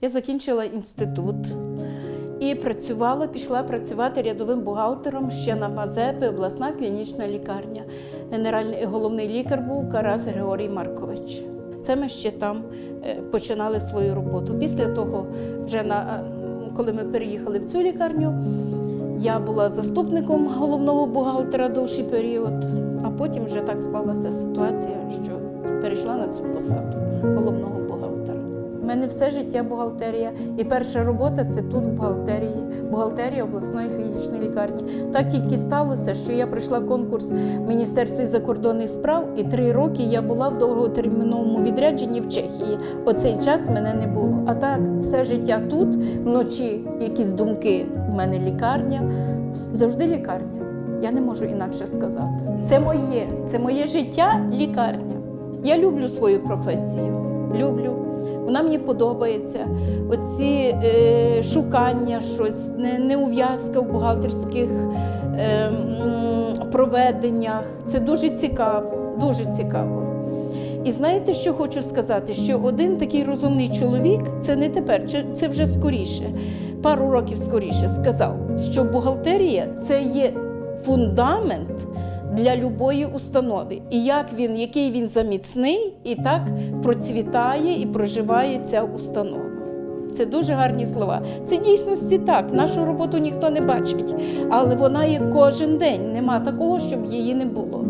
Я закінчила інститут і працювала, пішла працювати рядовим бухгалтером ще на Мазепи, обласна клінічна лікарня. Генеральний головний лікар був Карас Григорій Маркович. Це ми ще там е, починали свою роботу. Після того, вже на, е, коли ми переїхали в цю лікарню, я була заступником головного бухгалтера довший період, а потім вже так склалася ситуація, що перейшла на цю посаду головного мене все життя бухгалтерія, і перша робота це тут в бухгалтерії, бухгалтерія обласної клінічної лікарні. Так тільки сталося, що я пройшла конкурс в Міністерстві закордонних справ, і три роки я була в довготерміновому відрядженні в Чехії. Оцей час мене не було. А так, все життя тут, вночі якісь думки, в мене лікарня, завжди лікарня. Я не можу інакше сказати. Це моє, це моє життя, лікарня. Я люблю свою професію. Люблю. Вона мені подобається. Оці е, шукання, щось, не, неув'язка в бухгалтерських е, проведеннях. Це дуже цікаво, дуже цікаво. І знаєте, що хочу сказати? Що один такий розумний чоловік, це не тепер, це вже скоріше, пару років скоріше, сказав, що бухгалтерія це є фундамент для любої установи. І як він, який він заміцний, і так процвітає і проживає ця установа. Це дуже гарні слова. Це дійсності так. Нашу роботу ніхто не бачить, але вона є кожен день. Нема такого, щоб її не було.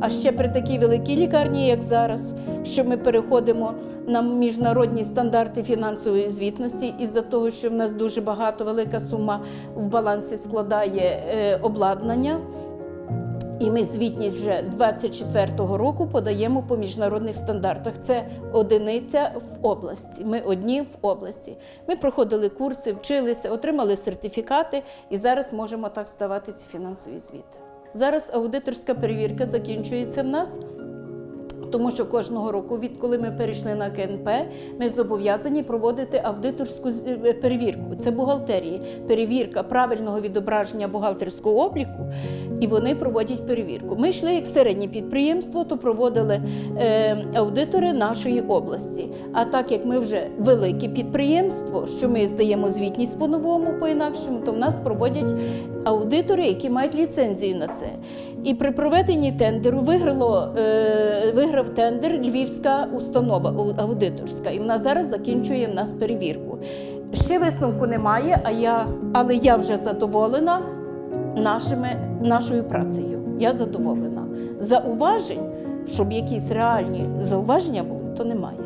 А ще при такій великій лікарні, як зараз, що ми переходимо на міжнародні стандарти фінансової звітності, із-за того, що в нас дуже багато велика сума в балансі складає е, обладнання. І ми звітність вже 24-го року подаємо по міжнародних стандартах. Це одиниця в області. Ми одні в області. Ми проходили курси, вчилися, отримали сертифікати і зараз можемо так здавати ці фінансові звіти. Зараз аудиторська перевірка закінчується в нас. Тому що кожного року, відколи ми перейшли на КНП, ми зобов'язані проводити аудиторську е, перевірку. Це бухгалтерії, перевірка правильного відображення бухгалтерського обліку, і вони проводять перевірку. Ми йшли як середнє підприємство, то проводили е, аудитори нашої області. А так як ми вже велике підприємство, що ми здаємо звітність по-новому, по-інакшому, то в нас проводять аудитори, які мають ліцензію на це. І при проведенні тендеру виграло, е, виграв тендер Львівська установа аудиторська, і вона зараз закінчує в нас перевірку. Ще висновку немає, а я, але я вже задоволена нашими, нашою працею. Я задоволена. Зауважень, щоб якісь реальні зауваження були, то немає.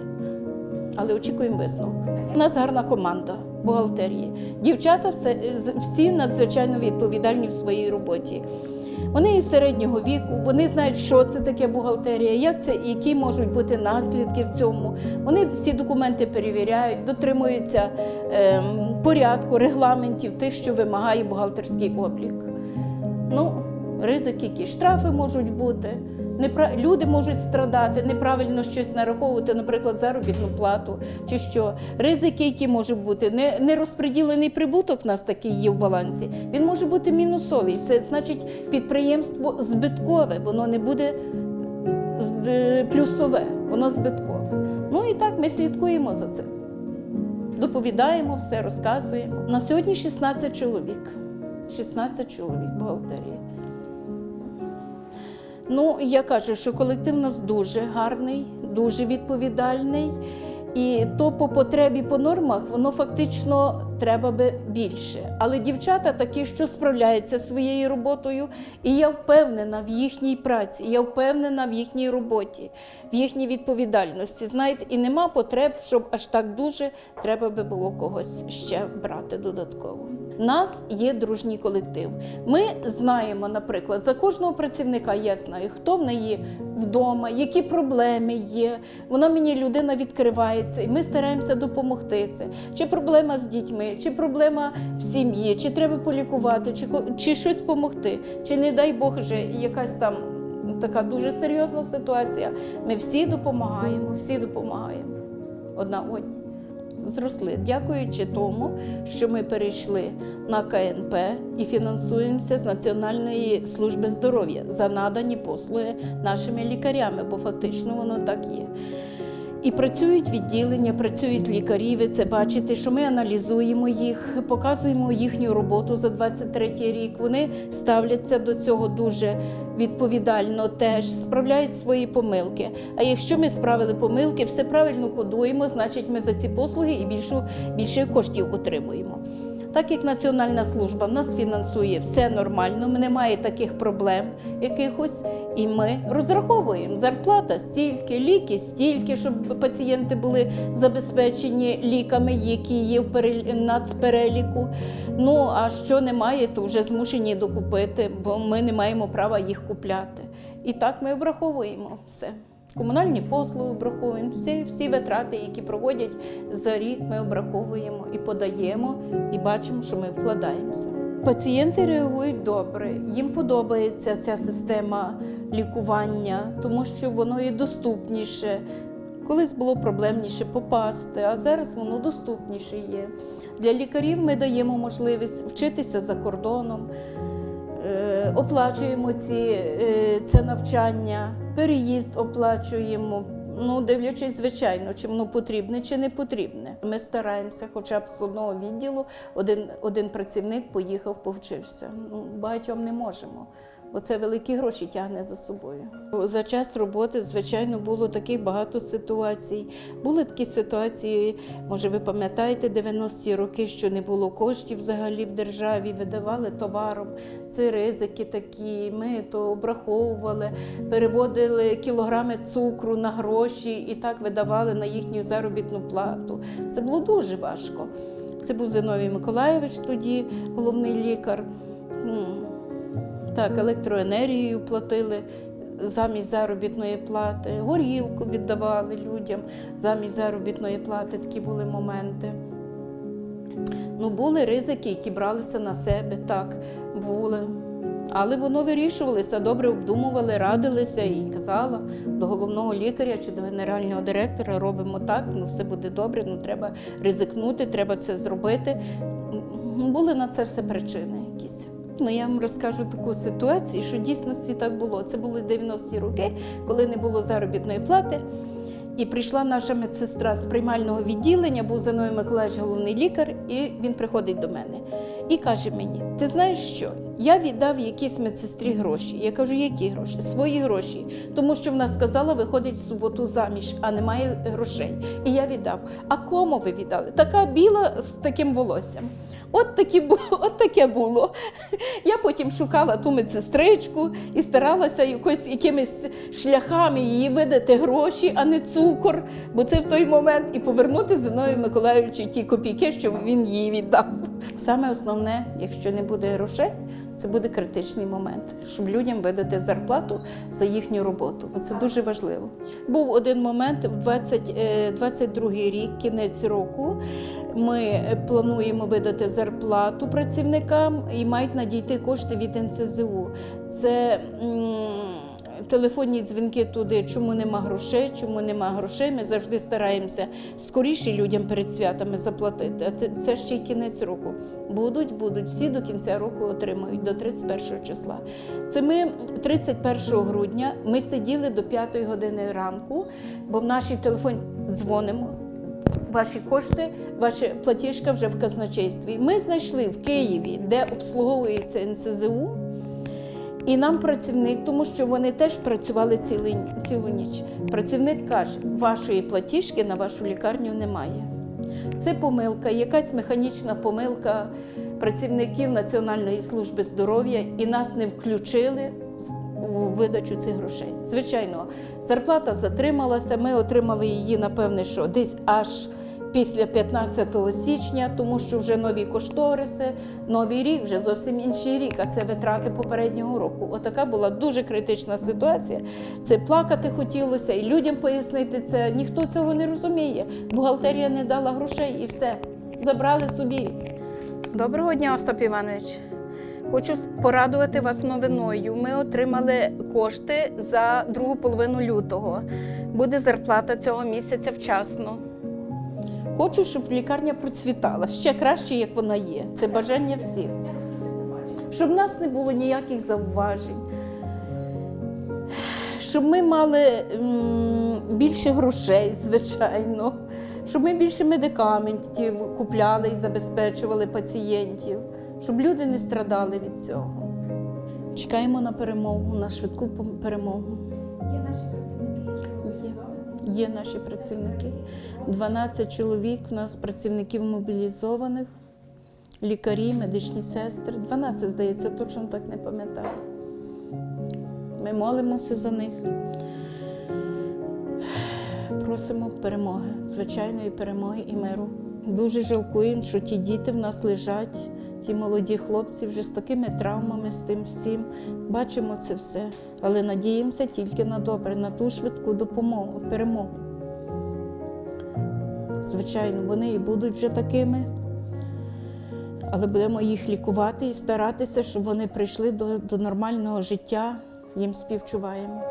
Але очікуємо висновок. У нас гарна команда бухгалтерії. Дівчата все, всі надзвичайно відповідальні в своїй роботі. Вони із середнього віку, вони знають, що це таке бухгалтерія, як це, які можуть бути наслідки в цьому. Вони всі документи перевіряють, дотримуються е, порядку, регламентів тих, що вимагає бухгалтерський облік. Ну, ризики, які штрафи можуть бути. Непра... Люди можуть страдати, неправильно щось нараховувати, наприклад, заробітну плату чи що. Ризики, які можуть бути, не, нерозподілений прибуток в нас такий є в балансі. Він може бути мінусовий. Це значить підприємство збиткове, воно не буде плюсове, воно збиткове. Ну і так ми слідкуємо за цим. Доповідаємо все, розказуємо. На сьогодні 16 чоловік. 16 чоловік бухгалтерії. Ну, я кажу, що колектив у нас дуже гарний, дуже відповідальний. І то по потребі, по нормах, воно фактично треба би більше. Але дівчата такі, що справляються своєю роботою, і я впевнена в їхній праці, я впевнена в їхній роботі, в їхній відповідальності. Знаєте, і нема потреб, щоб аж так дуже треба би було когось ще брати додатково. Нас є дружній колектив. Ми знаємо, наприклад, за кожного працівника я знаю, хто в неї вдома, які проблеми є. Вона мені людина відкривається, і ми стараємося допомогти це. Чи проблема з дітьми, чи проблема в сім'ї, чи треба полікувати, чи, чи щось допомогти, чи не дай Бог же якась там така дуже серйозна ситуація. Ми всі допомагаємо, всі допомагаємо одна одній зросли, дякуючи тому, що ми перейшли на КНП і фінансуємося з Національної служби здоров'я за надані послуги нашими лікарями, бо фактично воно так є. І працюють відділення, працюють лікарі. Ви це бачите, що ми аналізуємо їх, показуємо їхню роботу за 23 рік. Вони ставляться до цього дуже відповідально, теж справляють свої помилки. А якщо ми справили помилки, все правильно кодуємо, значить ми за ці послуги і більшу, більше коштів отримуємо. Так як Національна служба в нас фінансує все нормально, ми немає таких проблем якихось, і ми розраховуємо зарплата стільки, ліки стільки, щоб пацієнти були забезпечені ліками, які є в перел- нацпереліку. Ну а що немає, то вже змушені докупити, бо ми не маємо права їх купляти. І так ми обраховуємо все. Комунальні послуги обраховуємо, всі, всі витрати, які проводять за рік, ми обраховуємо і подаємо, і бачимо, що ми вкладаємося. Пацієнти реагують добре, їм подобається ця система лікування, тому що воно є доступніше. Колись було проблемніше попасти, а зараз воно доступніше є. Для лікарів ми даємо можливість вчитися за кордоном, е, оплачуємо ці, е, це навчання, переїзд оплачуємо. Ну, дивлячись, звичайно, чи воно потрібне, чи не потрібне. Ми стараємося, хоча б з одного відділу один, один працівник поїхав, повчився. Ну, багатьом не можемо, бо це великі гроші тягне за собою. За час роботи, звичайно, було таких багато ситуацій. Були такі ситуації, може, ви пам'ятаєте, 90-ті роки, що не було коштів взагалі в державі, видавали товаром. Це ризики такі. Ми то обраховували, переводили кілограми цукру на гроші і так видавали на їхню заробітну плату. Це було дуже важко. Це був Зиновій Миколаєвич тоді, головний лікар. Так, електроенергію платили замість заробітної плати, горілку віддавали людям замість заробітної плати. Такі були моменти. Ну, були ризики, які бралися на себе, так, були. Але воно вирішувалося, добре обдумували, радилися і казала до головного лікаря чи до генерального директора робимо так, ну все буде добре, ну треба ризикнути, треба це зробити. Були на це все причини якісь. Ну, я вам розкажу таку ситуацію, що дійсно дійсності так було. Це були 90-ті роки, коли не було заробітної плати. І прийшла наша медсестра з приймального відділення, був за Зиновій Миколаївич головний лікар, і він приходить до мене і каже мені: Ти знаєш що? Я віддав якійсь медсестрі гроші. Я кажу, які гроші? Свої гроші. Тому що вона сказала, виходить в суботу заміж, а немає грошей. І я віддав. А кому ви віддали? Така біла з таким волоссям. От, такі, от таке було. Я потім шукала ту медсестричку і старалася якось, якимись шляхами їй видати гроші, а не цукор, бо це в той момент і повернути Зиновію Миколаївичу ті копійки, що він їй віддав. Саме основне, якщо не буде грошей, це буде критичний момент, щоб людям видати зарплату за їхню роботу. Це дуже важливо. Був один момент в 20, е, 22 рік, кінець року. Ми плануємо видати зарплату працівникам і мають надійти кошти від НСЗУ. Це телефонні дзвінки туди, чому нема грошей, чому нема грошей. Ми завжди стараємося скоріше людям перед святами заплатити. А це- ще й кінець року. Будуть, будуть, всі до кінця року отримають до 31 числа. Це ми 31 грудня ми сиділи до 5 години ранку, бо в нашій телефоні дзвонимо. Ваші кошти, ваша платіжка вже в казначействі. Ми знайшли в Києві, де обслуговується НСЗУ, і нам працівник, тому що вони теж працювали цілий, цілу ніч. Працівник каже, вашої платіжки на вашу лікарню немає. Це помилка, якась механічна помилка працівників Національної служби здоров'я і нас не включили у видачу цих грошей. Звичайно, зарплата затрималася. Ми отримали її, напевне, що десь аж після 15 січня, тому що вже нові кошториси, новий рік, вже зовсім інший рік, а це витрати попереднього року. Отака була дуже критична ситуація. Це плакати хотілося, і людям пояснити це. Ніхто цього не розуміє. Бухгалтерія не дала грошей і все. Забрали собі. Доброго дня, Остап Іванович. Хочу порадувати вас новиною. Ми отримали кошти за другу половину лютого. Буде зарплата цього місяця вчасно. Хочу, щоб лікарня процвітала ще краще, як вона є. Це бажання всіх. Щоб в нас не було ніяких зауважень. щоб ми мали більше грошей, звичайно, щоб ми більше медикаментів купляли і забезпечували пацієнтів, щоб люди не страдали від цього. Чекаємо на перемогу, на швидку перемогу. Є наші працівники. 12 чоловік у нас працівників мобілізованих, лікарі, медичні сестри. 12, здається, точно так не пам'ятаю. Ми молимося за них. Просимо перемоги, звичайної перемоги і миру. Дуже жалкуємо, що ті діти в нас лежать, ті молоді хлопці вже з такими травмами, з тим всім. Бачимо це все, але надіємося тільки на добре, на ту швидку допомогу, перемогу. Звичайно, вони і будуть вже такими, але будемо їх лікувати і старатися, щоб вони прийшли до, до нормального життя. Їм співчуваємо.